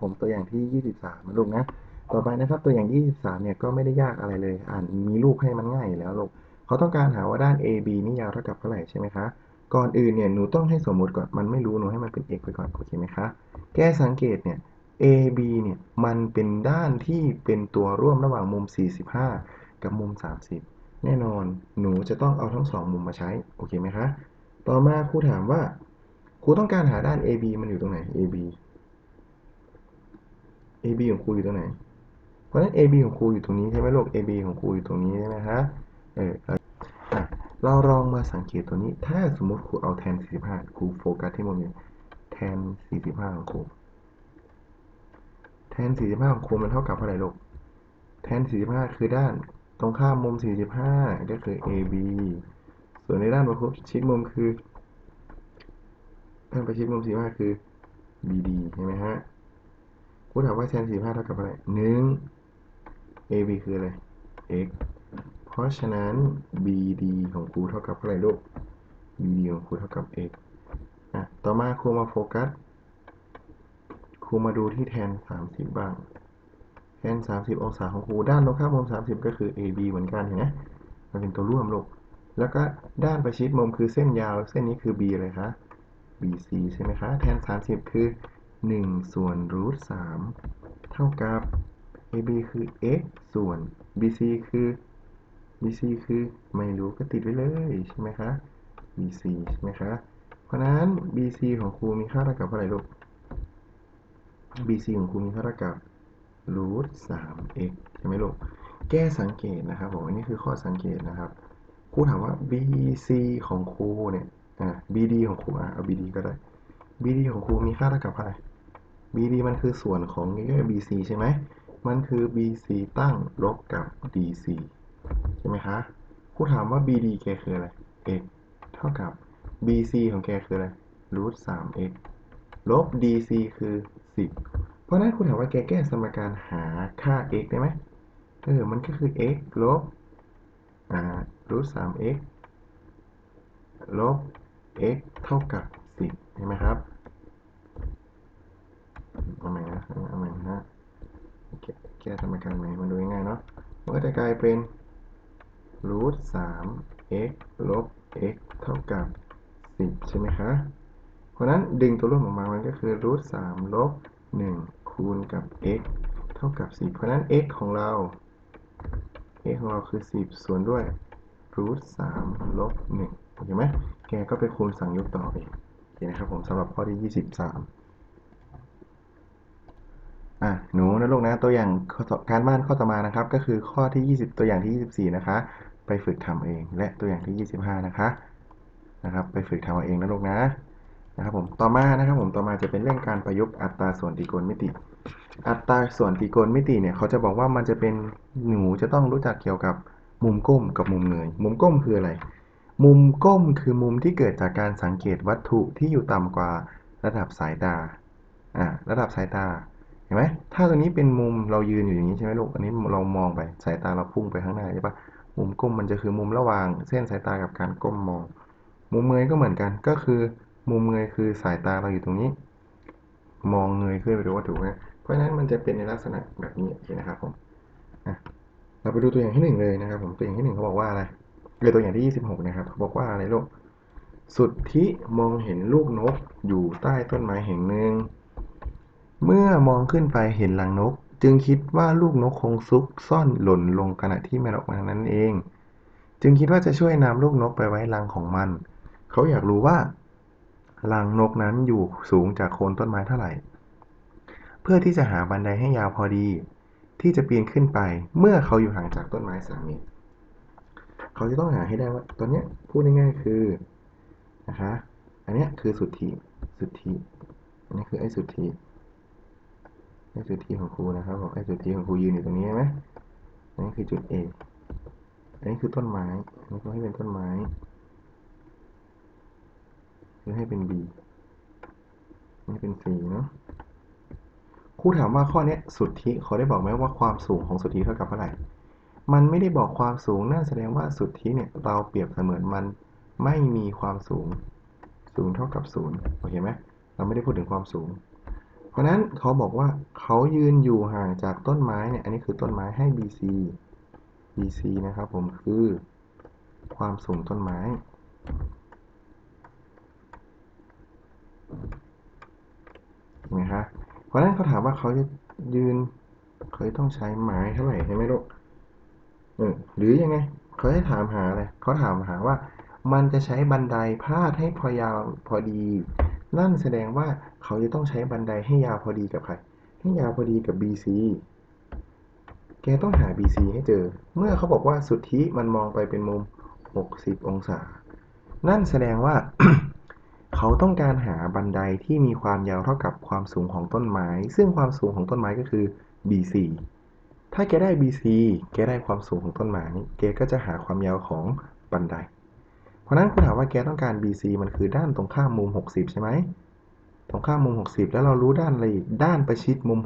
ผมตัวอย่างที่ 23นะลูกนะ ต่อไปนะครับตัวอย่าง 23 เนี่ยก็ไม่ได้ยากอะไรเลย อ่านมีรูปให้มันง่ายแล้วลูกเขาต้องการหาว่าด้าน AB นี่ยาวเท่ากับเท่าไหร่ใช่ไหมคะ ก่อนอื่นเนี่ยหนูต้องให้สมมุติก่อน มันไม่รู้หนูให้มันเป็น x ไปก่อนโอเคไหมคะ แก้สังเกตเนี่ย AB เนี่ยมันเป็นด้านที่เป็นตัวร่วมระหว่างมุม 45 กับมุม 30 แน่นอนหนูจะต้องเอาทั้งสองมุมมาใช้โอเคไหมคะ ต่อมาครูถามว่าครูต้องการหาด้าน AB มันอยู่ตรงไหน AB AB ของครูอยู่ตรงไหน เพราะฉะนั้น AB ของครูอยู่ตรงนี้ใช่ไหมลูก AB ของครูอยู่ตรงนี้ใช่ไหมคะเออเราลองมาสังเกตตัวนี้ ถ้าสมมติครูเอาแทน 45 ครูโฟกัสที่มุมนี้แทน 45 ของครู แทน 45 ของครูมันเท่ากับเท่าไหร่ลูก แทน 45 คือด้านตรงข้ามมุม 45 ก็คือ AB ส่วนในด้านประชิดมุมคือด้านประชิดมุม45 คือ BD ใช่ไหมฮะ ครูถามว่าแทน45เท่ากับอะไร1 AB คืออะไร x เพราะฉะนั้น BD ของครูเท่ากับเท่าไรลูก BD ของครูเท่ากับ x อะต่อมาครูมาโฟกัสครูมาดูที่แทน 30 บ้าง แทน 30 องศาของครูด้านตรงข้ามมุม 30 ก็คือ AB เหมือนกันเห็นไหมมันเป็นตัวร่วมลูก แล้วก็ด้านประชิดมุมคือเส้นยาว เส้นนี้คือ B อะไรคะ BC ใช่ไหมคะ แทน 30 คือ 1 ส่วนรูท3เท่ากับ AB คือ x ส่วน BC คือ BC คือไม่รู้ก็ติดไว้เลยใช่ไหมคะ BC ใช่ไหมคะ เพราะนั้น BC ของครูมีค่าเท่ากับเท่าไหร่ลูก BC ของครูมีค่าเท่ากับรูท 3x ใช่ไหมลูก แก้สังเกตนะครับผมอันนี้คือข้อสังเกตนะครับ ครูถามว่า BC ของครูเนี่ย อ่า BD ของครูอะเอา BD ก็ได้ BD ของครูมีค่าเท่ากับเท่าไร BD มันคือส่วนของเงื่อน BC ใช่ไหม มันคือ BC ตั้งลบกับ DC ใช่ไหมคะครูถามว่า BD แกคืออะไร x เท่ากับ BC ของแกคืออะไรรูท 3x ลบ DC คือ 10 เพราะนั้นครูถามว่าแกแก้สมการหาค่า x ได้ไหมเออมันก็คือ x ลบอ่ารูท 3x ลบ x เท่ากับ 10เห็นไหมครับเอาใหม่นะเอาใหม่นะแก้สมการใหม่มาดูง่ายๆเนาะมันก็จะกลายเป็นรูท 3x ลบ x เท่ากับ 10 ใช่ไหมคะ เพราะนั้นดึงตัวร่วมออกมา มันก็คือรูท3ลบ 1 คูณกับ x เท่ากับ 10 เพราะนั้น x ของเรา x ของเราคือ 10 ส่วนด้วยรูท3ลบ1โอเคไหมแกก็ไปคูณสั่งยกต่อองโอ เคนะครับผมสำหรับข้อที่ 23 อะหนูนะลูกนะตัวอย่างการบ้านข้อต่อมานะครับ ก็คือข้อที่ 20 ตัวอย่างที่ 24 นะคะ ไปฝึกทำเอง และตัวอย่างที่ 25 นะคะนะครับ ไปฝึกทำเอาเองนะลูกนะนะครับผมต่อมานะครับผมต่อมาจะเป็นเรื่องการประยุกต์อัตราส่วนตรีโกณมิติ อัตราส่วนตรีโกณมิติเนี่ยเขาจะบอกว่ามันจะเป็นหนูจะต้องรู้จักเกี่ยวกับมุมก้มกับมุมเงย มุมก้มคืออะไร มุมก้มคือมุมที่เกิดจากการสังเกตวัตถุที่อยู่ต่ำกว่าระดับสายตา อ่า ระดับสายตา เห็นไหม ถ้าตัวนี้เป็นมุมเรายืนอยู่อย่างนี้ใช่ไหมลูก อันนี้เรามองไป สายตาเราพุ่งไปข้างหน้าใช่ปะมุมก้มมันจะคือมุมระหว่าง เส้นสายตากับการก้มมอง มุมเงยก็เหมือนกัน ก็คือ มุมเงยคือสายตาเราอยู่ตรงนี้ มองเงยขึ้นไปดูวัตถุนะเพราะฉะนั้นมันจะเป็นในลักษณะแบบนี้นะครับผมเราไปดูตัวอย่างที่หนึ่งเลยนะครับผม ตัวอย่างที่หนึ่งเขาบอกว่าอะไร เรือตัวอย่างที่ 26 นะครับเขาบอกว่าอะไรลูกสุดที่มองเห็นลูกนกอยู่ใต้ต้นไม้แห่งหนึ่ง เมื่อมองขึ้นไปเห็นรังนก จึงคิดว่าลูกนกคงซุกซ่อนหล่นลงขณะที่มันออกมานั้นเอง จึงคิดว่าจะช่วยนำลูกนกไปไว้รังของมัน เขาอยากรู้ว่ารังนกนั้นอยู่สูงจากโคนต้นไม้เท่าไหร่ เพื่อที่จะหาบันไดให้ยาวพอดี ที่จะปีนขึ้นไปเมื่อเขาอยู่ห่างจากต้นไม้สามเมตร เขาจะต้องหาให้ได้ว่าตอนนี้พูดง่ายๆคือนะคะอันนี้คือสุทธิสุทธิอันนี้คือไอ้สุทธิไอ้สุทธิของครูนะครับบอกไอ้สุทธิของครูยืนอยู่ตรงนี้ใช่ไหมอันนี้คือจุด A อันนี้คือต้นไม้อันนี้ก็ให้เป็นต้นไม้คือให้เป็น B นี่เป็น C เนาะครูถามว่าข้อนี้สุทธิเขาได้บอกไหมว่าความสูงของสุทธิเท่ากับเท่าไหร่ มันไม่ได้บอกความสูงนั่นแสดงว่าสุทธิเนี่ยเราเปรียบเสมือนมันไม่มีความสูง สูงเท่ากับศูนย์โอเคไหมเราไม่ได้พูดถึงความสูง เพราะนั้นเขาบอกว่าเขายืนอยู่ห่างจากต้นไม้เนี่ยอันนี้คือต้นไม้ให้ BC BC นะครับผมคือความสูงต้นไม้ เห็นไหมคะเพราะนั้นเขาถามว่าเขาจะยืนเขาต้องใช้ไม้เท่าไหร่ใช่ไหมลูก หรือยังไงเขาจะถามหาอะไรเขาถามหาว่า มันจะใช้บันไดพาดให้พอยาวพอดี นั่นแสดงว่าเขาจะต้องใช้บันไดให้ยาวพอดีกับใครให้ยาวพอดีกับ BC แกต้องหา BC ให้เจอ เมื่อเขาบอกว่าสุทธิมันมองไปเป็นมุม 60 องศา นั่นแสดงว่า เขาต้องการหาบันไดที่มีความยาวเท่ากับความสูงของต้นไม้ ซึ่งความสูงของต้นไม้ก็คือ BC ถ้าแกได้ BC แกได้ความสูงของต้นไม้แกก็จะหาความยาวของบันได เพราะนั้นคุณถามว่าแกต้องการ BC มันคือด้านตรงข้ามมุม 60 ใช่ไหม ตรงข้ามมุม 60 แล้วเรารู้ด้านอะไรอีก ด้านประชิดมุม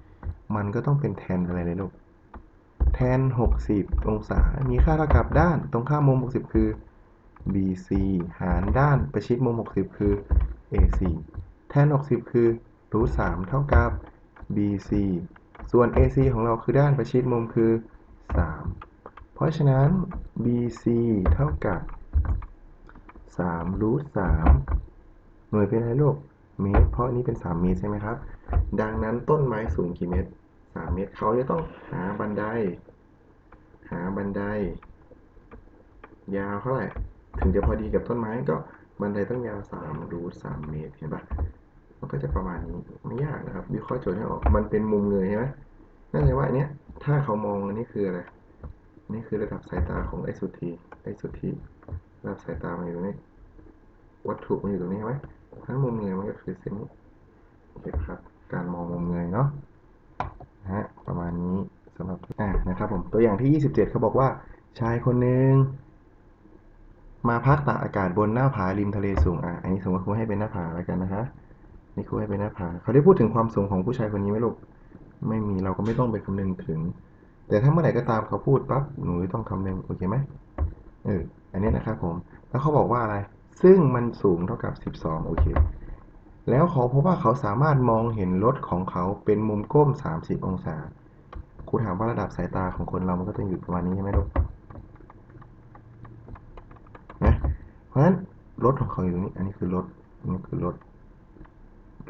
60 มันก็ต้องเป็นแทนอะไรเลยลูก แทน 60 องศา มีค่าเท่ากับด้านตรงข้ามมุม 60 คือ BC หารด้านประชิดมุม 60 คือ AC แทน 60 คือรูท3เท่ากับ BC ส่วน AC ของเราคือด้านประชิดมุมคือ 3 เพราะฉะนั้น BC เท่ากับ3รูท3หน่วยเป็นอะไรลูก เมตร เพราะอันนี้เป็น 3 เมตรใช่ไหมครับ ดังนั้นต้นไม้สูงกี่เมตร 3 เมตร เขาจะต้องหาบันได หาบันได ยาวเท่าไหร่ ถึงจะพอดีกับต้นไม้ก็บันไดต้องยาว3รูท3เมตร เห็นปะ มันก็จะประมาณนี้ไม่ยากนะครับ วิเคราะห์โจทย์ให้ออก มันเป็นมุมเงยใช่ไหมนั่นเลยว่าอันเนี้ย ถ้าเขามองอันนี้คืออะไร นี่คือระดับสายตาของไอ้สุทธิไอ้สุทธิระดับสายตามันอยู่ตรงนี้ วัตถุมันอยู่ตรงนี้ใช่ไหมทั้นมุมเงยมันก็คือเส้นนี้โอเคครับ การมองมุมเงยเนาะนะฮะประมาณนี้สำหรับอ่านะครับผมตัวอย่างที่ 27 เขาบอกว่า ชายคนหนึ่งมาพักตากอากาศบนหน้าผาริมทะเลสูงอะอันนี้สมมติครูให้เป็นหน้าผาแล้วกันนะฮะ นี่ครูให้เป็นหน้าผาเขาได้พูดถึงความสูงของผู้ชายคนนี้ไหมลูก ไม่มีเราก็ไม่ต้องไปคำนึงถึง แต่ถ้าเมื่อไหร่ก็ตามเขาพูดปั๊บหนูต้องคำนึงโอเคไหมเอออันนี้นะครับผม แล้วเขาบอกว่าอะไร ซึ่งมันสูงเท่ากับ 12 โอเค แล้วเขาพบว่าเขาสามารถมองเห็นรถของเขาเป็นมุมก้ม 30 องศา ครูถามว่าระดับสายตาของคนเรามันก็ต้องอยู่ประมาณนี้ใช่ไหมลูก นะ เพราะฉะนั้นรถของเขาอยู่ตรงนี้ อันนี้คือรถอันนี้คือรถ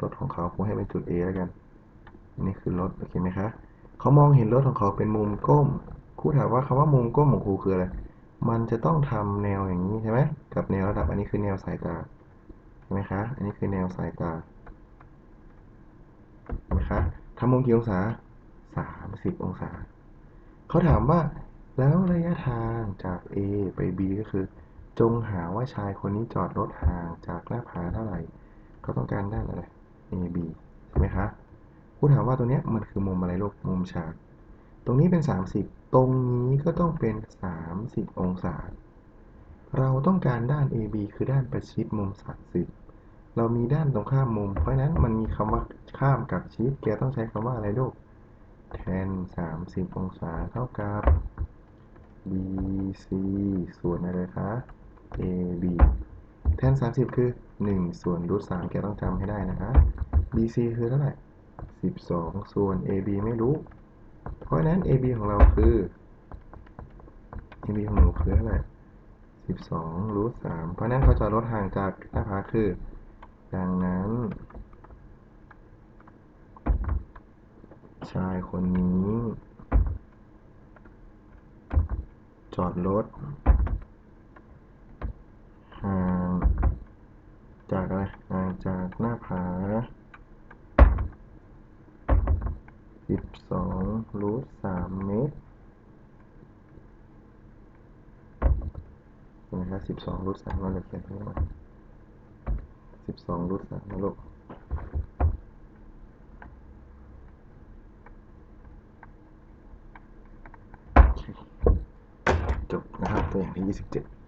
รถของเขาครูให้เป็นจุด A แล้วกัน อันนี้คือรถโอเคไหมคะเขามองเห็นรถของเขาเป็นมุมก้มครูถามว่าคำว่ามุมก้มของครูคืออะไร มันจะต้องทำแนวอย่างนี้ใช่ไหมกับแนวระดับอันนี้คือแนวสายตาเห็นไหมคะ อันนี้คือแนวสายตาเห็นไหมคะทำมุมกี่องศา30องศา เขาถามว่าแล้วระยะทางจาก A ไป B ก็คือ จงหาว่าชายคนนี้จอดรถห่างจากหน้าผาเท่าไหร่เขาต้องการได้อะไร A B ใช่ไหมคะผู้ถามว่าตัวเนี้ยมันคือมุมอะไรลูกมุมฉากตรงนี้เป็น 30 ตรงนี้ก็ต้องเป็น 30 องศา เราต้องการด้าน AB คือด้านประชิดมุม 30 เรามีด้านตรงข้ามมุม เพราะฉะนั้นมันมีคำว่าข้ามกับชิดแกต้องใช้คำว่าอะไรลูกแทน 30 องศาเท่ากับ BC ส่วนอะไรคะ AB แทน 30 คือ 1 ส่วนรูท3แกต้องจำให้ได้นะคะ BC คือเท่าไหร่ 12 ส่วน AB ไม่รู้ เพราะนั้น AB ของเราคือ AB ของหนูคือเท่าไหร่ 12รูท3เพราะฉะนั้นเขาจะลดห่างจากหน้าผาคือ ดังนั้น ชายคนนี้ จอดรถห่างจากอะไรห่าง จากหน้าผา 12รูท3เมตรเห็นไหมครับ12รูท3เราเลยเขียนให้ว่า12รูท3นะลูกจบนะครับตัวอย่างที่ 27